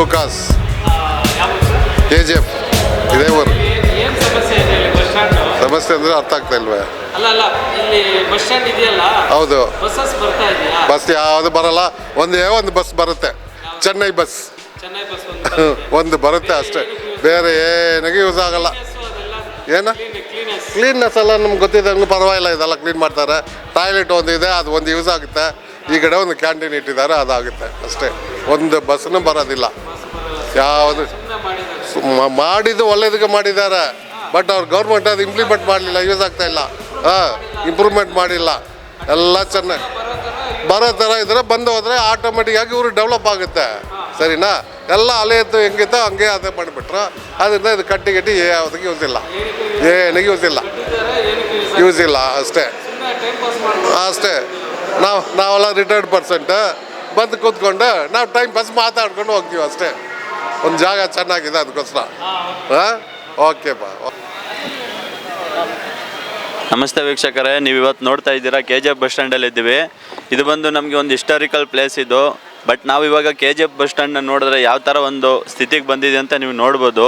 Lucas. K G F ಇದೇ ಊರು. ಸಮಸ್ಯೆ ಅಂದರೆ ಅರ್ಥ ಆಗ್ತಾ ಇಲ್ವೇ? ಹೌದು. ಬಸ್ ಯಾವುದು ಬರಲ್ಲ ಒಂದೇ ಒಂದು ಬಸ್ ಬರುತ್ತೆ. ಚೆನ್ನೈ ಬಸ್. ಒಂದು ಬರುತ್ತೆ. ಅಷ್ಟೇ. ಬೇರೆ ಏನಾಗಿ ಯೂಸ್ ಆಗಲ್ಲ. ಏನ? ಕ್ಲೀನ್ನೆಸ್ ಎಲ್ಲ ನಮ್ಗೆ ಗೊತ್ತಿದೆ ಪರವಾಗಿಲ್ಲ ಇದೆಲ್ಲ ಕ್ಲೀನ್ ಮಾಡ್ತಾರೆ. ಟಾಯ್ಲೆಟ್ ಒಂದು ಇದೆ ಅದು ಒಂದು ಯೂಸ್ ಆಗುತ್ತೆ. ಈ ಕಡೆ ಒಂದು ಕ್ಯಾಂಟೀನ್ ಇಟ್ಟಿದ್ದಾರೆ ಅದಾಗುತ್ತೆ. ಅಷ್ಟೇ. ಒಂದು ಬಸ್ನು ಬರೋದಿಲ್ಲ. ಯಾವುದು? ಮಾಡಿದ್ದು ಒಳ್ಳೇದಕ್ಕೆ ಮಾಡಿದ್ದಾರೆ. ಬಟ್ ಅವ್ರು ಗೌರ್ಮೆಂಟ್ ಅದು ಇಂಪ್ಲಿಮೆಂಟ್ ಮಾಡಲಿಲ್ಲ ಯೂಸ್ ಆಗ್ತಾ ಇಲ್ಲ. ಹಾಂ ಇಂಪ್ರೂವ್ಮೆಂಟ್ ಮಾಡಿಲ್ಲ. ಎಲ್ಲ ಚೆನ್ನಾಗಿ ಬರೋ ಥರ ಇದ್ರೆ ಬಂದು ಹೋದರೆ ಆಟೋಮೆಟಿಕ್ಕಾಗಿ ಇವರು ಡೆವಲಪ್ ಆಗುತ್ತೆ. ಸರಿನಾ? ಎಲ್ಲ ಅಲೆ ಎತ್ತು ಹೆಂಗಿತ್ತೋ ಹಂಗೆ ಅದೇ ಮಾಡಿಬಿಟ್ರು. ಅದರಿಂದ ಇದು ಕಟ್ಟಿ ಕಟ್ಟಿ ಯಾವುದಕ್ಕೆ ಯೂಸ್ ಇಲ್ಲ. ಏನಿಗೆ ಯೂಸ್ ಇಲ್ಲ. ಯೂಸ್ ಇಲ್ಲ, ಅಷ್ಟೇ. ಅಷ್ಟೇ. ನಾವು, ನಾವೆಲ್ಲ ರಿಟೈರ್ಡ್ ಪರ್ಸೆಂಟ್ ಬಂದು ಕೂತ್ಕೊಂಡು ನಾವು ಟೈಮ್ ಪಾಸ್ ಮಾತಾಡ್ಕೊಂಡು ಹೋಗ್ತೀವಿ ಅಷ್ಟೇ. ಒಂದು ಜಾಗ ಚೆನ್ನಾಗಿದೆ ಅದಕ್ಕೋಸ್ಕರ. ಹಾಂ? ಬಾ ನಮಸ್ತೆ ವೀಕ್ಷಕರೇ ನೀವು ಇವತ್ತು ನೋಡ್ತಾ ಇದ್ದೀರಾ ಕೆ ಜಿ ಎಫ್ ಬಸ್ ಸ್ಟ್ಯಾಂಡಲ್ಲಿ ಇದ್ದೀವಿ. ಇದು ಬಂದು ನಮಗೆ ಒಂದು ಹಿಸ್ಟಾರಿಕಲ್ ಪ್ಲೇಸ್ ಇದು. ಬಟ್ ನಾವು ಇವಾಗ ಕೆ ಜಿ ಎಫ್ ಬಸ್ ಸ್ಟ್ಯಾಂಡ್ನ ನೋಡಿದ್ರೆ ಯಾವ ಥರ ಒಂದು ಸ್ಥಿತಿಗೆ ಬಂದಿದೆ ಅಂತ ನೀವು ನೋಡ್ಬೋದು.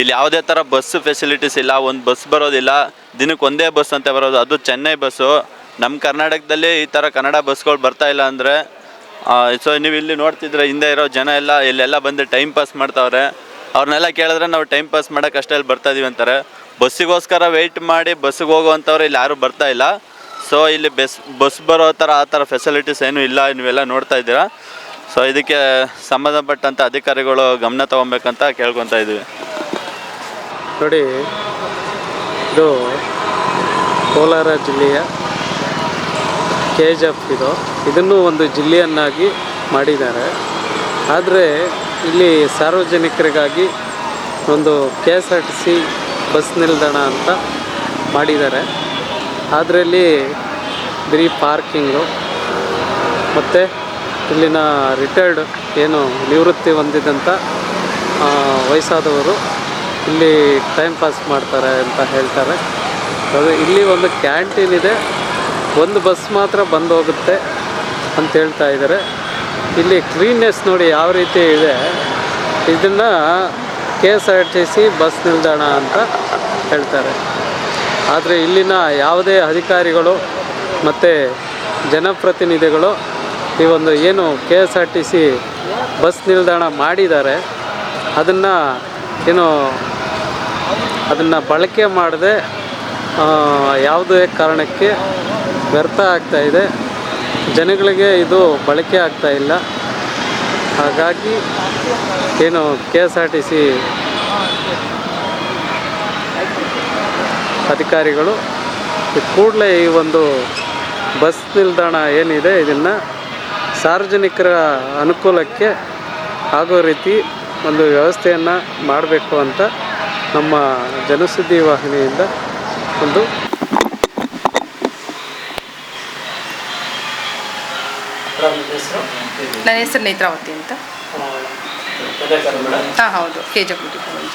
ಇಲ್ಲಿ ಯಾವುದೇ ಥರ ಬಸ್ ಫೆಸಿಲಿಟೀಸ್ ಇಲ್ಲ, ಒಂದು ಬಸ್ ಬರೋದಿಲ್ಲ. ದಿನಕ್ಕೆ ಒಂದೇ ಬಸ್ ಅಂತ ಬರೋದು. ಅದು ಚೆನ್ನೈ ಬಸ್ಸು ನಮ್ಮ ಕರ್ನಾಟಕದಲ್ಲಿ ಈ ಥರ ಕನ್ನಡ ಬಸ್ಗಳು ಬರ್ತಾ ಇಲ್ಲ ಅಂದರೆ ಸೊ ನೀವು ಇಲ್ಲಿ ನೋಡ್ತಿದ್ರೆ ಹಿಂದೆ ಇರೋ ಜನ ಎಲ್ಲ, ಇಲ್ಲೆಲ್ಲ ಬಂದು ಟೈಮ್ ಪಾಸ್ ಮಾಡ್ತಾವ್ರೆ. ಅವ್ರನ್ನೆಲ್ಲ ಕೇಳಿದ್ರೆ ನಾವು ಟೈಮ್ ಪಾಸ್ ಮಾಡೋಕೆ ಅಷ್ಟೇ ಅಲ್ಲಿ ಬರ್ತಾ ಇದೀವಿ ಅಂತಾರೆ. ಬಸ್ಸಿಗೋಸ್ಕರ ವೆಯ್ಟ್ ಮಾಡಿ ಬಸ್ಸಿಗೆ ಹೋಗುವಂಥವ್ರು ಇಲ್ಲಿ ಯಾರೂ ಬರ್ತಾ ಇಲ್ಲ. ಸೊ ಇಲ್ಲಿ ಬಸ್ ಬಸ್ ಬರೋ ಥರ ಆ ಥರ ಫೆಸಿಲಿಟೀಸ್ ಏನೂ ಇಲ್ಲ, ನೀವೆಲ್ಲ ನೋಡ್ತಾ ಇದ್ದೀರಾ. ಸೊ ಇದಕ್ಕೆ ಸಂಬಂಧಪಟ್ಟಂಥ ಅಧಿಕಾರಿಗಳು ಗಮನ ತೊಗೊಬೇಕಂತ ಕೇಳ್ಕೊತಾ ಇದ್ದೀವಿ ನೋಡಿ, ಇದು ಕೋಲಾರ ಜಿಲ್ಲೆಯ ಕೆ ಜಿ ಎಫ್ ಇದು. ಇದನ್ನು ಒಂದು ಜಿಲ್ಲೆಯನ್ನಾಗಿ ಮಾಡಿದ್ದಾರೆ. ಆದರೆ ಇಲ್ಲಿ ಸಾರ್ವಜನಿಕರಿಗಾಗಿ ಒಂದು K S R T C bus ನಿಲ್ದಾಣ ಅಂತ ಮಾಡಿದ್ದಾರೆ. ಅದರಲ್ಲಿ ಬರೀ ಪಾರ್ಕಿಂಗು. ಮತ್ತು ಇಲ್ಲಿನ ರಿಟೈರ್ಡ್ ಏನು ನಿವೃತ್ತಿ ಹೊಂದಿದಂಥ ವಯಸ್ಸಾದವರು ಇಲ್ಲಿ ಟೈಮ್ ಪಾಸ್ ಮಾಡ್ತಾರೆ ಅಂತ ಹೇಳ್ತಾರೆ. ಅದು ಇಲ್ಲಿ ಒಂದು ಕ್ಯಾಂಟೀನ್ ಇದೆ. ಒಂದು ಬಸ್ ಮಾತ್ರ ಬಂದು ಹೋಗುತ್ತೆ ಅಂತ ಹೇಳ್ತಾ ಇದ್ದಾರೆ. ಇಲ್ಲಿ ಕ್ಲೀನ್ನೆಸ್ ನೋಡಿ ಯಾವ ರೀತಿ ಇದೆ. ಇದನ್ನು K S R T C bus ನಿಲ್ದಾಣ ಅಂತ ಹೇಳ್ತಾರೆ. ಆದರೆ ಇಲ್ಲಿನ ಯಾವುದೇ ಅಧಿಕಾರಿಗಳು ಮತ್ತು ಜನಪ್ರತಿನಿಧಿಗಳು ಈ ಒಂದು ಏನು K S R T C bus ನಿಲ್ದಾಣ ಮಾಡಿದ್ದಾರೆ, ಅದನ್ನು ಏನು ಅದನ್ನು ಬಳಕೆ ಮಾಡದೆ ಯಾವುದೇ ಕಾರಣಕ್ಕೆ ವ್ಯರ್ಥ ಆಗ್ತಾ ಇದೆ. ಜನಗಳಿಗೆ ಇದು ಬಳಕೆ ಆಗ್ತಾ ಇಲ್ಲ. ಹಾಗಾಗಿ ಏನು K S R T C ಅಧಿಕಾರಿಗಳು ಕೂಡಲೇ ಈ ಒಂದು ಬಸ್ ನಿಲ್ದಾಣ ಏನಿದೆ ಇದನ್ನು ಸಾರ್ವಜನಿಕರ ಅನುಕೂಲಕ್ಕೆ ಆಗೋ ರೀತಿ ಒಂದು ವ್ಯವಸ್ಥೆಯನ್ನು ಮಾಡಬೇಕು ಅಂತ ನಮ್ಮ ಜನಸುದ್ದಿ ವಾಹಿನಿಯಿಂದ ಒಂದು ನನ್ನ ಹೆಸರು ನೇತ್ರಾವತಿ ಅಂತ. ಹಾಂ ಹೌದು. ಕೆ ಜಿ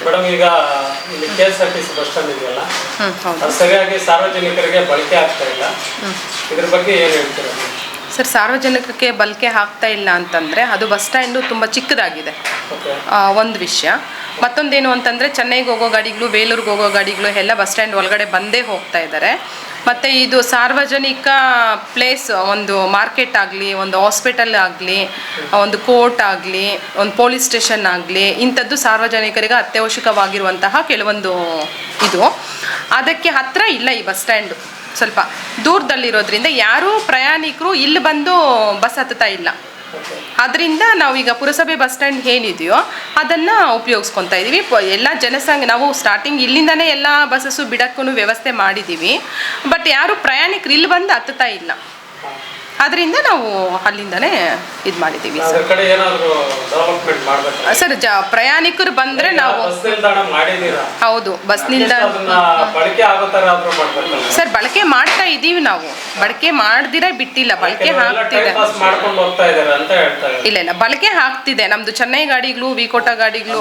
ಮೇಡಮ್ ಈಗ ಇಲ್ಲಿ K S R T C bus stand ಇದೆಯಲ್ಲ? ಅದು ಸರಿಯಾಗಿ ಸಾರ್ವಜನಿಕರಿಗೆ ಬಳಕೆ ಆಗ್ತಾ ಇಲ್ಲ. ಇದ್ರ ಬಗ್ಗೆ ಏನು ಹೇಳ್ತೀರಾ? ಸರ್ ಸಾರ್ವಜನಿಕಕ್ಕೆ ಬಲ್ಕೆ ಹಾಕ್ತಾ ಇಲ್ಲ ಅಂತಂದರೆ ಅದು ಬಸ್ ಸ್ಟ್ಯಾಂಡು ತುಂಬ ಚಿಕ್ಕದಾಗಿದೆ. ಒಂದು ವಿಷಯ. ಮತ್ತೊಂದೇನು ಅಂತಂದರೆ ಚೆನ್ನೈಗೆ ಹೋಗೋ ಗಾಡಿಗಳು ಬೇಲೂರಿಗೆ ಹೋಗೋ ಗಾಡಿಗಳು ಎಲ್ಲ ಬಸ್ ಸ್ಟ್ಯಾಂಡ್ ಒಳಗಡೆ ಬಂದೇ ಹೋಗ್ತಾ ಇದ್ದಾರೆ ಮತ್ತು ಇದು ಸಾರ್ವಜನಿಕ ಪ್ಲೇಸ್ ಒಂದು ಮಾರ್ಕೆಟ್ ಆಗಲಿ ಒಂದು ಹಾಸ್ಪಿಟಲ್ ಆಗಲಿ ಒಂದು ಕೋರ್ಟ್ ಆಗಲಿ ಒಂದು ಪೊಲೀಸ್ ಸ್ಟೇಷನ್ ಆಗಲಿ ಇಂಥದ್ದು ಸಾರ್ವಜನಿಕರಿಗೆ ಅತ್ಯವಶ್ಯಕವಾಗಿರುವಂತಹ ಕೆಲವೊಂದು ಇದು. ಅದಕ್ಕೆ ಹತ್ತಿರ ಇಲ್ಲ ಈ ಬಸ್ ಸ್ಟ್ಯಾಂಡು. ಸ್ವಲ್ಪ ದೂರದಲ್ಲಿರೋದ್ರಿಂದ ಯಾರೂ ಪ್ರಯಾಣಿಕರು ಇಲ್ಲಿ ಬಂದು ಬಸ್ ಹತ್ತುತ್ತಾ ಇಲ್ಲ. ಅದರಿಂದ ನಾವೀಗ ಪುರಸಭೆ ಬಸ್ ಸ್ಟ್ಯಾಂಡ್ ಏನಿದೆಯೋ ಅದನ್ನು ಉಪಯೋಗಿಸ್ಕೊತಾ ಇದ್ದೀವಿ ಎಲ್ಲ ಜನಸಂಘ, ನಾವು ಸ್ಟಾರ್ಟಿಂಗ್ ಇಲ್ಲಿಂದನೇ ಎಲ್ಲ ಬಸ್ಸಸ್ಸು ಬಿಡಕ್ಕೂ ವ್ಯವಸ್ಥೆ ಮಾಡಿದ್ದೀವಿ ಬಟ್ ಯಾರು ಪ್ರಯಾಣಿಕರು ಇಲ್ಲಿ ಬಂದು ಹತ್ತುತ್ತಾ ಇಲ್ಲ. ಅದರಿಂದ ನಾವು ಅಲ್ಲಿಂದನೇ ಇದು ಮಾಡಿದ್ದೀವಿ. ಸರ್ ಸರ್ ಜ ಪ್ರಯಾಣಿಕರು ಬಂದರೆ ನಾವು ಹೌದು ಬಸ್ ನಿಲ್ದಾಣ. ಸರ್ ಬಳಕೆ ಮಾಡ್ತಾ ಇದ್ದೀವಿ ನಾವು. ಬಳಕೆ ಮಾಡ್ದಿರ ಬಿಟ್ಟಿಲ್ಲ ಬಳಕೆ ಹಾಕ್ತಿದೆ. ಇಲ್ಲ ಇಲ್ಲ ಬಳಕೆ ಹಾಕ್ತಿದೆ. ನಮ್ದು ಚೆನ್ನೈ ಗಾಡಿಗಳು ವಿಕೋಟ ಗಾಡಿಗಳು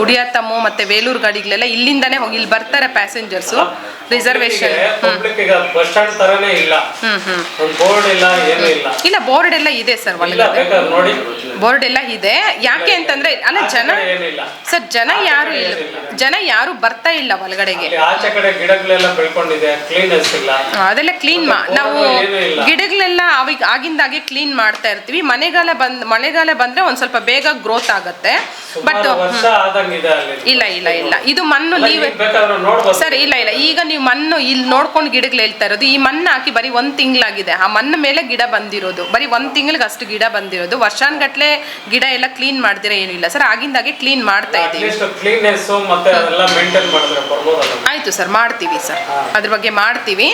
ಗುಡಿಯಾತಮ್ಮು ಮತ್ತೆ ವೇಲೂರ್ ಗಾಡಿಗಳೆಲ್ಲ ಇಲ್ಲಿಂದಾನೇ ಹೋಗಿ ಇಲ್ಲಿ ಬರ್ತಾರೆ ಪ್ಯಾಸೆಂಜರ್ಸು ರಿಸರ್ವೇಶನ್ ಪಬ್ಲಿಕ್ ಈಗ ಬಸ್ ಸ್ಟ್ಯಾಂಡ್ ತರನೇ ಇಲ್ಲ. ಒಂದು ಬೋರ್ಡ್ ಇಲ್ಲ ಏನೂ ಇಲ್ಲ. ಇಲ್ಲ ಬೋರ್ಡ್ ಎಲ್ಲ ಇದೆ ಸರ್ ಇಲ್ಲ ಒಳಗಡೆ. ಬೇಕಾದ್ರೆ ನೋಡಿ. ಬೋರ್ಡ್ ಎಲ್ಲ ಇದೆ. ಯಾಕೆ ಅಂತಂದ್ರೆ ಅಲ್ಲ ಜನ ಏನಿಲ್ಲ ಸರ್ ಜನ ಯಾರು ಇಲ್ಲ. ಜನ ಯಾರು ಬರ್ತಾ ಇಲ್ಲ ಒಳಗಡೆಗೆ. ಅಲ್ಲಿ ಆಚೆ ಕಡೆ ಗಿಡಗಳೆಲ್ಲ ಬೆಳ್ಕೊಂಡಿದೆ ಕ್ಲೀನೆಸ್ ಇಲ್ಲ. ಅದೆಲ್ಲ ಕ್ಲೀನ್ ಮಾ ನಾವು. ಗಿಡಗಳೆಲ್ಲ ಅವಾಗ ಆಗಿಂದಾಗೆ ಕ್ಲೀನ್ ಮಾಡ್ತಾ ಇರ್ತೀವಿ. ಮಳೆಗಾಲ ಬಂದ್ ಮಳೆಗಾಲ ಬಂದ್ರೆ ಒಂದ್ ಸ್ವಲ್ಪ ಬೇಗ ಗ್ರೋತ್ ಆಗುತ್ತೆ. ಬಟ್ ವರ್ಷ ಆದಂಗಿದೆ ಅಲ್ಲಿ. ಇಲ್ಲ ಇಲ್ಲ ಇಲ್ಲ. ಇದು ಮಣ್ಣು ನೀವೇ ಈಗ ಬೇಕಾದ್ರೆ ನೋಡ್ಬೋದು. ಸರ್ ಇಲ್ಲ ಇಲ್ಲ. ಈಗ ನೀವು ಮಣ್ಣು ಇಲ್ಲಿ ನೋಡ್ಕೊಂಡು ಗಿಡಗಳು ಹೇಳ್ತಾ ಇರೋದು. ಈ ಮಣ್ಣು ಹಾಕಿ ಬರೀ ಒಂದು ತಿಂಗಳಾಗಿದೆ. ಆ ಮಣ್ಣು ಮೇಲೆ ಗಿಡ ಬಂದಿರೋದು. ಬರೀ ಒಂದು ತಿಂಗಳಿಗೆ ಅಷ್ಟು ಗಿಡ ಬಂದಿರೋದು. ವರ್ಷಾನ್ಗಟ್ಲೆ ಗಿಡ ಎಲ್ಲ ಕ್ಲೀನ್ ಮಾಡಿದ್ರೆ ಏನಿಲ್ಲ. ಸರ್ ಆಗಿಂದಾಗೆ ಕ್ಲೀನ್ ಮಾಡ್ತಾ ಇದ್ದೀವಿ. ಆಯ್ತು ಸರ್ ಮಾಡ್ತೀವಿ ಸರ್. ಅದ್ರ ಬಗ್ಗೆ ಮಾಡ್ತೀವಿ.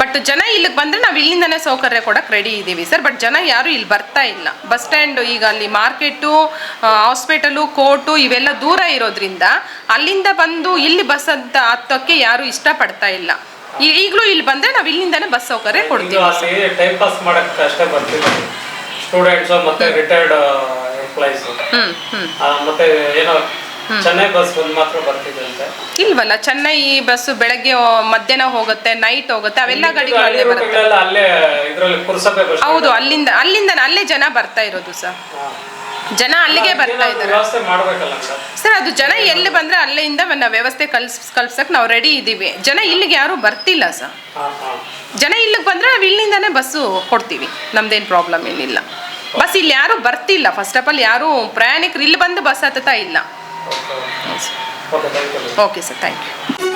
ಬಟ್ ಜನ ಇಲ್ಲಿಗೆ ಬಂದ್ರೆ ನಾವು ಇಲ್ಲಿಂದನೇ ಸೌಕರ್ಯ ಕೊಡಕ್ಕೆ ರೆಡಿ ಇದ್ದೀವಿ ಸರ್. ಬಟ್ ಜನ ಯಾರು ಇಲ್ಲಿ ಬರ್ತಾ ಇಲ್ಲ. ಬಸ್ ಸ್ಟ್ಯಾಂಡ್ ಈಗ ಅಲ್ಲಿ ಮಾರ್ಕೆಟು ಹಾಸ್ಪಿಟಲು ಕೋರ್ಟು ಇವೆಲ್ಲ ದೂರ ಇರೋದ್ರಿಂದ ಅಲ್ಲಿಂದ ಬಂದು ಇಲ್ಲಿ ಬಸ್ ಅಂತ ಹತ್ತೋಕ್ಕೆ ಯಾರು ಇಷ್ಟಪಡ್ತಾ ಇಲ್ಲ. ಈಗಲೂ ಇಲ್ಲಿ ಬಂದ್ರೆ ನಾವು ಇಲ್ಲಿಂದನೇ ಬಸ್ ಸೌಕರ್ಯ ಕೊಡ್ತೀವಿ. ಅಲ್ಲಿ ಟೈಮ್ ಪಾಸ್ ಮಾಡಕ್ಕೆ ಅಷ್ಟೇ ಬರ್ತೀವಿ. ಸ್ಟೂಡೆಂಟ್ಸ್ ಮತ್ತೆ ರಿಟೈರ್ಡ್ ಎಂಪ್ಲಾಯೀಸ್ ಮತ್ತೆ ಏನೋ ಚೆನ್ನೈ ಬಸ್ ಬಂದು ಮಾತ್ರ ಬರ್ತಿದೆ ಇಲ್ವಲ್ಲ ಚೆನ್ನೈ ಬಸ್ ಬೆಳಗ್ಗೆ ಮಧ್ಯಾಹ್ನ ಹೋಗುತ್ತೆ ನೈಟ್ ಹೋಗುತ್ತೆ ಅವೆಲ್ಲ ಗಾಡಿಗಳು ಬರುತ್ತೆ. ಹೌದು ಅಲ್ಲಿಂದ ಅಲ್ಲಿಂದ ಅಲ್ಲೇ ಜನ ಬರ್ತಾ ಇರೋದು ಸರ್. ಜನ ಅಲ್ಲಿಗೆ ಬರ್ತಾ ಇದ್ದಾರೆ. ಸರ್ ಅದು ಜನ ಎಲ್ಲಿ ಬಂದ್ರೆ ಅಲ್ಲಿಂದ ನಾವು ವ್ಯವಸ್ಥೆ ಕಲ್ಸ್ ಕಲ್ಸಕ್ ನಾವು ರೆಡಿ ಇದ್ದೀವಿ ಜನ ಇಲ್ಲಿಗೆ ಯಾರು ಬರ್ತಿಲ್ಲ ಸರ್. ಜನ ಇಲ್ಲಿಗೆ ಬಂದ್ರೆ ನಾವು ಇಲ್ಲಿಂದಾನೇ ಬಸ್ಸು ಕೊಡ್ತೀವಿ. ನಮ್ದೇನು ಪ್ರಾಬ್ಲಮ್ ಏನಿಲ್ಲ. ಬಸ್ ಇಲ್ಲಿ ಯಾರು ಬರ್ತಿಲ್ಲ. ಫಸ್ಟ್ ಆಫ್ ಆಲ್ ಯಾರು ಪ್ರಯಾಣಿಕರು ಇಲ್ಲಿ ಬಂದು ಬಸ್ ಹತ್ತುತ್ತಾ ಇಲ್ಲ. Okay sir thank you